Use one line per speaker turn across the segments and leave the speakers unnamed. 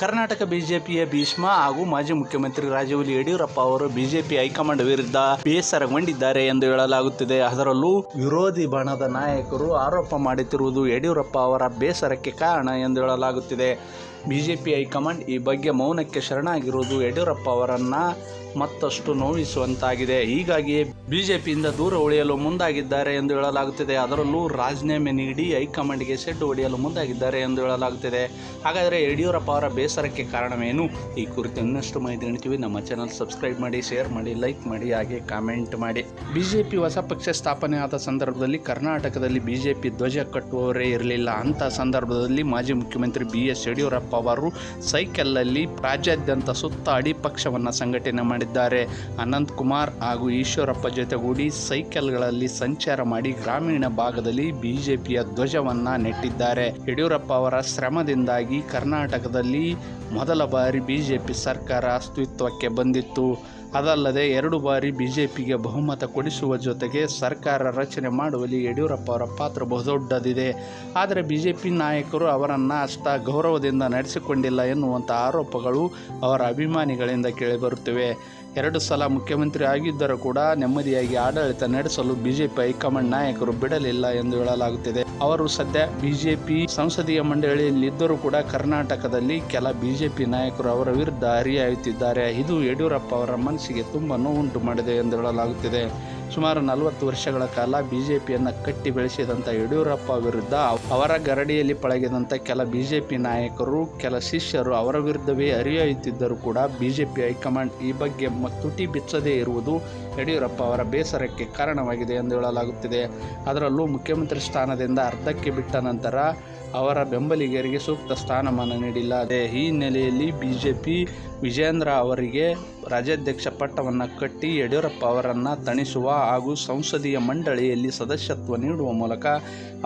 ಕರ್ನಾಟಕ ಬಿಜೆಪಿಯ ಭೀಷ್ಮ ಹಾಗೂ ಮಾಜಿ ಮುಖ್ಯಮಂತ್ರಿ ರಾಜೀವ್ ಯಡಿಯೂರಪ್ಪ ಅವರು ಬಿಜೆಪಿ ಹೈಕಮಾಂಡ್ ವಿರುದ್ಧ ಬೇಸರಗೊಂಡಿದ್ದಾರೆ ಎಂದು ಹೇಳಲಾಗುತ್ತಿದೆ. ಅದರಲ್ಲೂ ವಿರೋಧಿ ಬಣದ ನಾಯಕರು ಆರೋಪ ಮಾಡುತ್ತಿರುವುದು ಯಡಿಯೂರಪ್ಪ ಅವರ ಬೇಸರಕ್ಕೆ ಕಾರಣ ಎಂದು ಹೇಳಲಾಗುತ್ತಿದೆ. ಬಿಜೆಪಿ ಹೈಕಮಾಂಡ್ ಈ ಬಗ್ಗೆ ಮೌನಕ್ಕೆ ಶರಣಾಗಿರುವುದು ಯಡಿಯೂರಪ್ಪ ಅವರನ್ನ ಮತ್ತಷ್ಟು ನೋವಿಸುವಂತಾಗಿದೆ. ಹೀಗಾಗಿ ಬಿಜೆಪಿಯಿಂದ ದೂರ ಉಳಿಯಲು ಮುಂದಾಗಿದ್ದಾರೆ ಎಂದು ಹೇಳಲಾಗುತ್ತಿದೆ. ಅದರಲ್ಲೂ ರಾಜೀನಾಮೆ ನೀಡಿ ಹೈಕಮಾಂಡ್ಗೆ ಸೆಡ್ಡು ಹೊಡೆಯಲು ಮುಂದಾಗಿದ್ದಾರೆ ಎಂದು ಹೇಳಲಾಗುತ್ತಿದೆ. ಹಾಗಾದರೆ ಯಡಿಯೂರಪ್ಪ ಅವರ ಬೇಸರಕ್ಕೆ ಕಾರಣವೇನು? ಈ ಕುರಿತು ಇನ್ನಷ್ಟು ಮಾಹಿತಿ ನೀಡ್ತೀವಿ. ನಮ್ಮ ಚಾನಲ್ ಸಬ್ಸ್ಕ್ರೈಬ್ ಮಾಡಿ, ಶೇರ್ ಮಾಡಿ, ಲೈಕ್ ಮಾಡಿ, ಹಾಗೆ ಕಾಮೆಂಟ್ ಮಾಡಿ. ಬಿಜೆಪಿ ಹೊಸ ಪಕ್ಷ ಸ್ಥಾಪನೆ ಆದ ಸಂದರ್ಭದಲ್ಲಿ ಕರ್ನಾಟಕದಲ್ಲಿ ಬಿಜೆಪಿ ಧ್ವಜ ಕಟ್ಟುವವರೇ ಇರಲಿಲ್ಲ. ಅಂತ ಸಂದರ್ಭದಲ್ಲಿ ಮಾಜಿ ಮುಖ್ಯಮಂತ್ರಿ ಬಿ ಎಸ್ ಯಡಿಯೂರಪ್ಪ ಅವರು ಸೈಕಲ್ನಲ್ಲಿ ರಾಜ್ಯಾದ್ಯಂತ ಸುತ್ತಾಡಿ ಪಕ್ಷವನ್ನು ಸಂಘಟನೆ ಮಾಡಿದ್ದಾರೆ. ಅನಂತ್ ಕುಮಾರ್ ಹಾಗೂ ಈಶ್ವರಪ್ಪ ಜೊತೆಗೂಡಿ ಸೈಕಲ್ಗಳಲ್ಲಿ ಸಂಚಾರ ಮಾಡಿ ಗ್ರಾಮೀಣ ಭಾಗದಲ್ಲಿ ಬಿಜೆಪಿಯ ಧ್ವಜವನ್ನ ನೆಟ್ಟಿದ್ದಾರೆ. ಯಡಿಯೂರಪ್ಪ ಅವರ ಶ್ರಮದಿಂದಾಗಿ ಕರ್ನಾಟಕದಲ್ಲಿ ಮೊದಲ ಬಾರಿ ಬಿಜೆಪಿ ಸರ್ಕಾರ ಅಸ್ತಿತ್ವಕ್ಕೆ ಬಂದಿತ್ತು. ಅದಲ್ಲದೆ ಎರಡು ಬಾರಿ ಬಿಜೆಪಿಗೆ ಬಹುಮತ ಕೊಡಿಸುವ ಜೊತೆಗೆ ಸರ್ಕಾರ ರಚನೆ ಮಾಡುವಲ್ಲಿ ಯಡಿಯೂರಪ್ಪ ಅವರ ಪಾತ್ರ ಬಹುದೊಡ್ಡದಿದೆ. ಆದರೆ ಬಿಜೆಪಿ ನಾಯಕರು ಅವರನ್ನು ಅಷ್ಟ ಗೌರವದಿಂದ ನಡೆಸಿಕೊಂಡಿಲ್ಲ ಎನ್ನುವಂಥ ಆರೋಪಗಳು ಅವರ ಅಭಿಮಾನಿಗಳಿಂದ ಕೇಳಿಬರುತ್ತಿವೆ ಎರಡು ಸಲ ಮುಖ್ಯಮಂತ್ರಿ ಆಗಿದ್ದರೂ ಕೂಡ ನೆಮ್ಮದಿಯಾಗಿ ಆಡಳಿತ ನಡೆಸಲು ಬಿಜೆಪಿ ಹೈಕಮಾಂಡ್ ನಾಯಕರು ಬಿಡಲಿಲ್ಲ ಎಂದು ಹೇಳಲಾಗುತ್ತಿದೆ. ಅವರು ಸದ್ಯ ಬಿಜೆಪಿ ಸಂಸದೀಯ ಮಂಡಳಿಯಲ್ಲಿದ್ದರೂ ಕೂಡ ಕರ್ನಾಟಕದಲ್ಲಿ ಕೆಲ ಬಿಜೆಪಿ ನಾಯಕರು ಅವರ ವಿರುದ್ಧ ಹರಿಯಾಯುತ್ತಿದ್ದಾರೆ. ಇದು ಯಡಿಯೂರಪ್ಪ ಅವರ ಮನಸ್ಸಿಗೆ ತುಂಬ ನೋವುಂಟು ಮಾಡಿದೆ ಎಂದು ಹೇಳಲಾಗುತ್ತಿದೆ. ಸುಮಾರು ನಲವತ್ತು ವರ್ಷಗಳ ಕಾಲ ಬಿಜೆಪಿಯನ್ನು ಕಟ್ಟಿ ಬೆಳೆಸಿದಂಥ ಯಡಿಯೂರಪ್ಪ ವಿರುದ್ಧ ಅವರ ಗರಡಿಯಲ್ಲಿ ಪಳಗಿದಂಥ ಕೆಲ ಬಿಜೆಪಿ ನಾಯಕರು, ಕೆಲ ಶಿಷ್ಯರು ಅವರ ವಿರುದ್ಧವೇ ಅರಿಯುತ್ತಿದ್ದರೂ ಕೂಡ ಬಿಜೆಪಿ ಹೈಕಮಾಂಡ್ ಈ ಬಗ್ಗೆ ತುಟಿ ಬಿಚ್ಚದೇ ಇರುವುದು ಯಡಿಯೂರಪ್ಪ ಅವರ ಬೇಸರಕ್ಕೆ ಕಾರಣವಾಗಿದೆ ಎಂದು ಹೇಳಲಾಗುತ್ತಿದೆ. ಅದರಲ್ಲೂ ಮುಖ್ಯಮಂತ್ರಿ ಸ್ಥಾನದಿಂದ ಅರ್ಧಕ್ಕೆ ಬಿಟ್ಟ ನಂತರ ಅವರ ಬೆಂಬಲಿಗರಿಗೆ ಸೂಕ್ತ ಸ್ಥಾನಮಾನ ನೀಡಿಲ್ಲ. ಅದೇ ಈ ಹಿನ್ನೆಲೆಯಲ್ಲಿ ಬಿಜೆಪಿ ವಿಜೇಂದ್ರ ಅವರಿಗೆ ರಾಜ್ಯಾಧ್ಯಕ್ಷ ಪಟ್ಟವನ್ನು ಕಟ್ಟಿ ಯಡಿಯೂರಪ್ಪ ಅವರನ್ನು ತಣಿಸುವ ಹಾಗೂ ಸಂಸದೀಯ ಮಂಡಳಿಯಲ್ಲಿ ಸದಸ್ಯತ್ವ ನೀಡುವ ಮೂಲಕ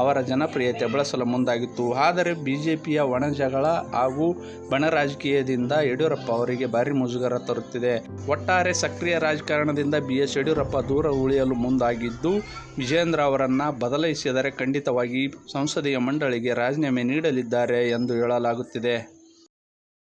ಅವರ ಜನಪ್ರಿಯತೆ ಬಳಸಲು ಮುಂದಾಗಿತ್ತು. ಆದರೆ ಬಿಜೆಪಿಯ ಒಣಜಗಳ ಹಾಗೂ ಬಣ ರಾಜಕೀಯದಿಂದ ಯಡಿಯೂರಪ್ಪ ಅವರಿಗೆ ಭಾರಿ ಮುಜುಗರ ತರುತ್ತಿದೆ. ಒಟ್ಟಾರೆ ಸಕ್ರಿಯ ರಾಜಕಾರಣದಿಂದ ಬಿ ಎಸ್ ಯಡಿಯೂರಪ್ಪ ದೂರ ಉಳಿಯಲು ಮುಂದಾಗಿದ್ದು, ವಿಜೇಂದ್ರ ಅವರನ್ನು ಬದಲಾಯಿಸಿದರೆ ಖಂಡಿತವಾಗಿ ಸಂಸದೀಯ ಮಂಡಳಿಗೆ ರಾಜೀನಾಮೆ ನೀಡಲಿದ್ದಾರೆ ಎಂದು ಹೇಳಲಾಗುತ್ತಿದೆ.